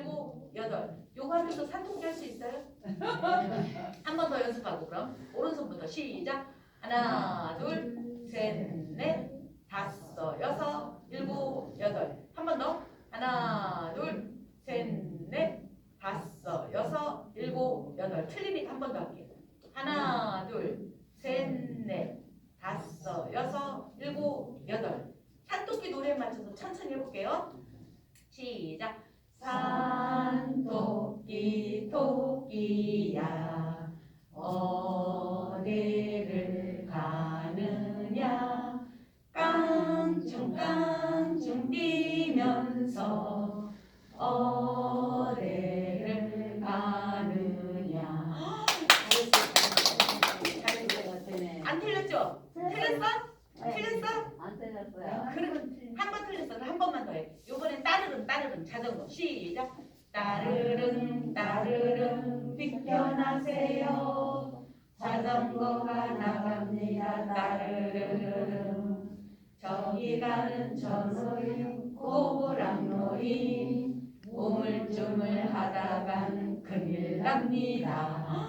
일곱, 여덟. 요거 하면서 산통기 할수 있어요? 한 번 더 연습하고 그럼 오른손부터 시작. 하나, 둘, 셋, 넷, 다섯, 여섯, 일곱, 여덟. 한 번 더. 하나, 둘, 셋, 넷, 다섯, 여섯, 일곱, 여덟. 틀리니까 한 번 더 할게요. 하나, 둘, 셋, 넷, 다섯, 여섯, 일곱, 여덟. 산토끼 노래에 맞춰서 천천히 해볼게요. 시작. 산토끼 토끼야 어디를 가느냐 깡충깡충 뛰면서 어디를 가느냐. 안 틀렸죠? 틀렸어? 틀렸어? 안 때렸어요. 그러면 한 번 틀렸어. 그럼 한 번만 더 해. 자전거 시작. 따르릉 따르릉 비켜나세요. 자전거가 나갑니다. 따르릉 저기 가는 저노인 고랑노인 우물쭈물 하다간 큰일 납니다.